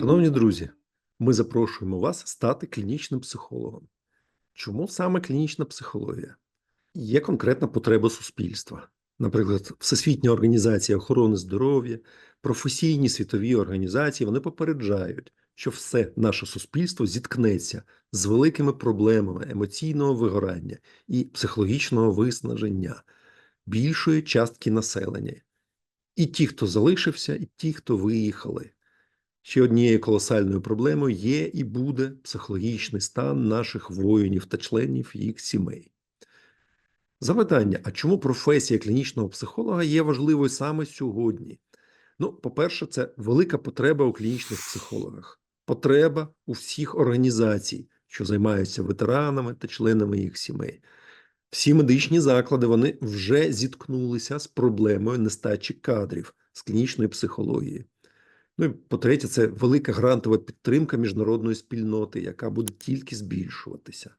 Шановні друзі, ми запрошуємо вас стати клінічним психологом. Чому саме клінічна психологія? Є конкретна потреба суспільства. Наприклад, Всесвітня організація охорони здоров'я, професійні світові організації вони попереджають, що все наше суспільство зіткнеться з великими проблемами емоційного вигорання і психологічного виснаження більшої частки населення. І ті, хто залишився, і ті, хто виїхали. Ще однією колосальною проблемою є і буде психологічний стан наших воїнів та членів їх сімей. Запитання: а чому професія клінічного психолога є важливою саме сьогодні? Ну, по-перше, це велика потреба у клінічних психологах, потреба у всіх організацій, що займаються ветеранами та членами їх сімей. Всі медичні заклади вони вже зіткнулися з проблемою нестачі кадрів з клінічної психології. Ну і по-третє, це велика грантова підтримка міжнародної спільноти, яка буде тільки збільшуватися.